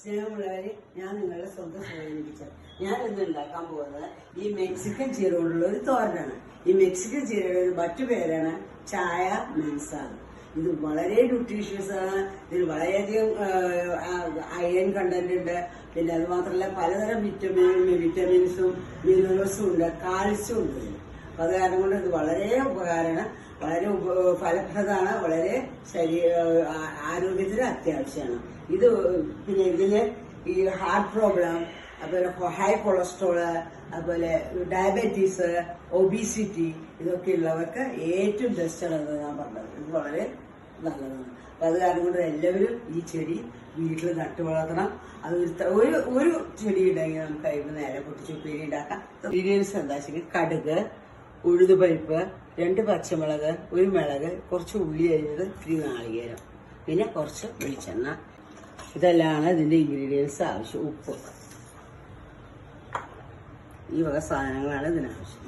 സ്നേഹമുള്ളവരെ ഞാൻ നിങ്ങളുടെ സ്വന്തം സ്വാധീനിപ്പിച്ചത് ഞാൻ ഇന്ന് ഉണ്ടാക്കാൻ പോകുന്നത് ഈ മെക്സിക്കൻ ചീര കൊണ്ടുള്ള ഒരു തോരനാണ്. ഈ മെക്സിക്കൻ ചീരയുടെ ഒരു മറ്റു പേരാണ് ചായ മെൻസാണ് ഇത് വളരെ ന്യൂട്രീഷ്യസ് ആണ്. ഇതിൽ വളരെയധികം അയൺ കണ്ടന്റ് ഉണ്ട്. പിന്നെ അത് മാത്രമല്ല പലതരം വിറ്റമിൻ വിറ്റമിൻസും മിനറൽസും ഉണ്ട്. കാൽസ്യം ഉണ്ട്. അത് കാരണം കൊണ്ട് ഇത് വളരെ ഉപകാരമാണ്. വളരെ ഫലപ്രദമാണ് വളരെ ശരീര ആരോഗ്യത്തിന് അത്യാവശ്യമാണ്. ഇത് പിന്നെ ഇതിൽ ഈ ഹാർട്ട് പ്രോബ്ലം അതുപോലെ ഹൈ കൊളസ്ട്രോൾ അതുപോലെ ഡയബറ്റീസ് ഒബീസിറ്റി ഇതൊക്കെ ഉള്ളവർക്ക് ഏറ്റവും ബെസ്റ്റ് ആണ് ഞാൻ പറഞ്ഞത്. ഇത് വളരെ നല്ലതാണ്. അപ്പൊ അത് കാരണം കൊണ്ട് എല്ലാവരും ഈ ചെടി വീട്ടിൽ നട്ടു വളർത്തണം. അത് ഒരു ഒരു ചെടി ഉണ്ടെങ്കിൽ നമുക്ക് അതിന് നേരെ പൊട്ടിച്ച് ഉപ്പേരി ഉണ്ടാക്കാം. എന്താ വെച്ചാൽ കടുക് ഉഴുതുപരിപ്പ് രണ്ട് പച്ചമുളക് ഒരു മുളക് കുറച്ച് ഉള്ളി അരിഞ്ഞത് ഇത്തിരി നാളികേരം പിന്നെ കുറച്ച് വെളിച്ചെണ്ണ. ഇതെല്ലാമാണ് ഇതിന്റെ ഇൻഗ്രീഡിയൻസ് ആവശ്യം ഉപ്പ്. ഈ വക സാധനങ്ങളാണ് ഇതിനാവശ്യം.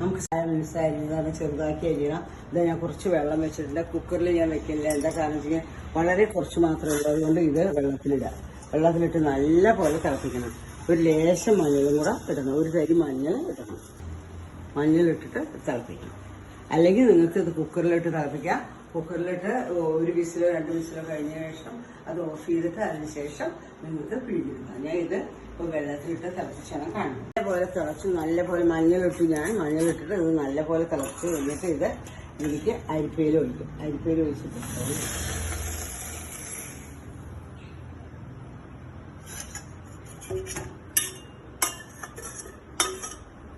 നമുക്ക് മനസ്സിലായിരുന്നത് അരിഞ്ഞതാണ് ചെറുതാക്കി അരിയണം. ഇത് ഞാൻ കുറച്ച് വെള്ളം വെച്ചിട്ടുണ്ട്. കുക്കറിൽ ഞാൻ വെക്കില്ല എന്താ കാരണം വെച്ച് കഴിഞ്ഞാൽ വളരെ കുറച്ച് മാത്രമേ ഉള്ളൂ. അതുകൊണ്ട് ഇത് വെള്ളത്തിലിടാം. വെള്ളത്തിലിട്ട് നല്ല പോലെ തിളപ്പിക്കണം. ഒരു ലേശം മഞ്ഞളും കൂടെ ഇടണം. ഒരു തരി മഞ്ഞൾ ഇടണം. മഞ്ഞളിട്ടിട്ട് തിളപ്പിക്കണം. അല്ലെങ്കിൽ നിങ്ങൾക്ക് ഇത് കുക്കറിലിട്ട് തിളപ്പിക്കാം. കുക്കറിലിട്ട് ഒരു വിസിലോ രണ്ട് വിസിലോ കഴിഞ്ഞ ശേഷം അത് ഓഫ് ചെയ്തിട്ട് അതിന് ശേഷം നിങ്ങൾക്ക് പിഴിഞ്ഞെടുക്കാം. ഞാൻ ഇത് ഇപ്പോൾ വെള്ളത്തിലിട്ട് തിളപ്പിച്ചാണ് കാണുന്നത്. നല്ലപോലെ തിളച്ച് നല്ലപോലെ മഞ്ഞളിട്ട് ഞാൻ. മഞ്ഞളിട്ടിട്ട് ഇത് നല്ലപോലെ തിളച്ച് കഴിഞ്ഞിട്ട് ഇത് എനിക്ക് അരിപ്പയിൽ ഒഴിക്കും. അരിപ്പയിൽ ഒഴിച്ചിട്ട്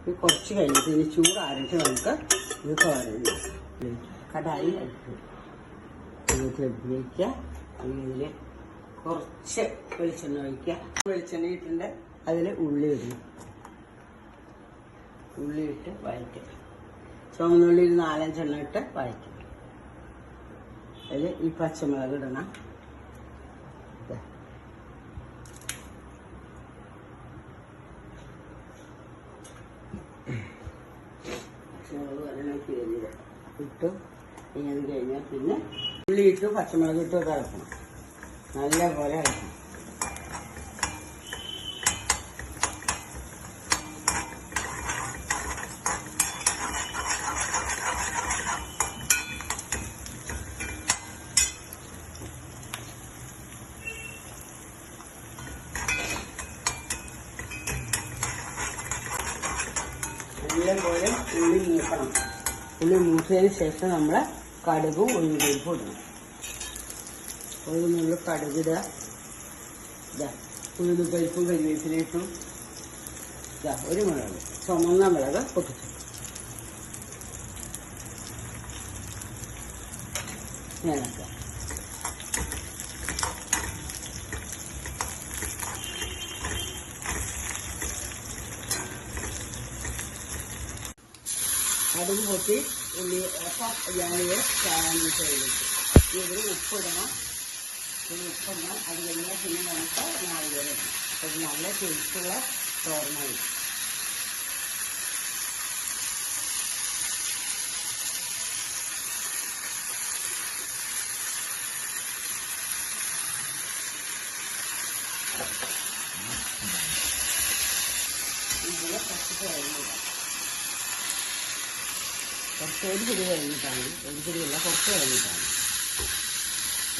ഇത് കുറച്ച് കഴിഞ്ഞിട്ട് ഇനി ചൂടാറിയിട്ട് നമുക്ക് ഇത് തോരൻ കടായി വയ്ക്കുക ഇതിൽ കുറച്ച് വെളിച്ചെണ്ണ ഒഴിക്കുക. വെളിച്ചെണ്ണ ഇട്ടിട്ട് അതിൽ ഉള്ളി ഇടുക ഉള്ളി ഇട്ട് വഴറ്റുക. ചുവന്നുള്ളി ഒരു നാലഞ്ചെണ്ണ ഇട്ട് വഴറ്റുക. അതിൽ ഈ പച്ചമുളക് ഇടണം. ഇട്ടു അത് കഴിഞ്ഞാൽ പിന്നെ ഉള്ളി ഇട്ടു പച്ചമുളക് ഇട്ടു ഇളക്കണം നല്ല പോലെ ഇളക്കണം നല്ലപോലെ ഉള്ളി മൂക്കണം. ഉള്ളി മൂത്തതിന് ശേഷം നമ്മൾ കടുകും ഉഴുതിരിപ്പും ഇടണം. ഒരു കടുക് ഇതാ ഉഴുത് പരിപ്പും കരിവേപ്പിലിട്ടു ഇതാ ഒരു മുളക് ചുമന്ന മുളക് പൊട്ടിച്ചു. ഞാനൊക്കെ കടുക് പൊട്ടി ഉള്ളി അപ്പം ഞാനിത് ചാനീട്ട് കഴിച്ചു ഇതിൽ ഉപ്പിടണം. പിന്നെ ഉപ്പിടണം. അത് കഴിഞ്ഞാൽ പിന്നെ നമുക്ക് നാളികേരം അപ്പം നല്ല ടേസ്റ്റുള്ള തോരനായി ഇതിൽ കുറച്ച് കഴിഞ്ഞിടാം കുറച്ച് ഒരു പിടി കഴിഞ്ഞിട്ടാണ്. ഒരു പിടിയല്ല കുറച്ച് കഴിഞ്ഞിട്ടാണ്.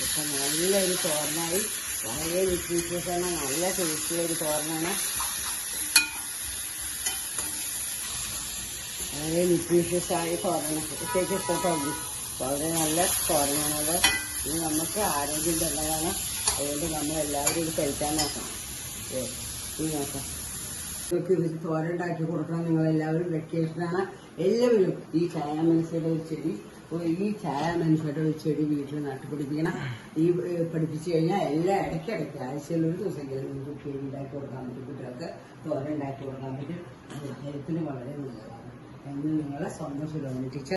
ഇപ്പം നല്ലൊരു തോരനായി. വളരെ ന്യൂട്രീഷ്യസാണ്. നല്ല ടേസ്റ്റുള്ള ഒരു തോരനാണ്. വളരെ ന്യൂട്രീഷ്യസ് ആയ തോരന പ്രത്യേകിച്ച് ഫോട്ടോ വളരെ നല്ല തോരനാണത് ഇത് നമുക്ക് ആരോഗ്യം തന്നതാണ്. അതുകൊണ്ട് നമ്മൾ എല്ലാവരും ഇത് കഴിക്കാൻ നോക്കണം. ഈ നോക്കാം. ഇതൊക്കെ ഇത് തോരണ്ടാക്കി കൊടുക്കണം. നിങ്ങൾ എല്ലാവരും വെക്കേഷനാണ്. എല്ലാവരും ഈ ചായ മനുഷ്യരുടെ ഒരു ചെടി ഈ ചായ മനുഷ്യരുടെ ഒരു ചെടി വീട്ടിൽ നട്ടുപിടിപ്പിക്കണം. ഈ പഠിപ്പിച്ചു കഴിഞ്ഞാൽ എല്ലാ ഇടയ്ക്കിടയ്ക്ക് ആഴ്ചയിൽ ഒരു ദിവസമെങ്കിലും നിങ്ങൾക്ക് ഉണ്ടാക്കി കൊടുക്കാൻ പറ്റും. കുട്ടികൾക്ക് തോരൻ ഉണ്ടാക്കി കൊടുക്കാൻ പറ്റും. അത് ഹെൽത്തിന് വളരെ നല്ലതാണ്. എന്ന് നിങ്ങളെ സ്വന്തം സുലഭന ടീച്ചർ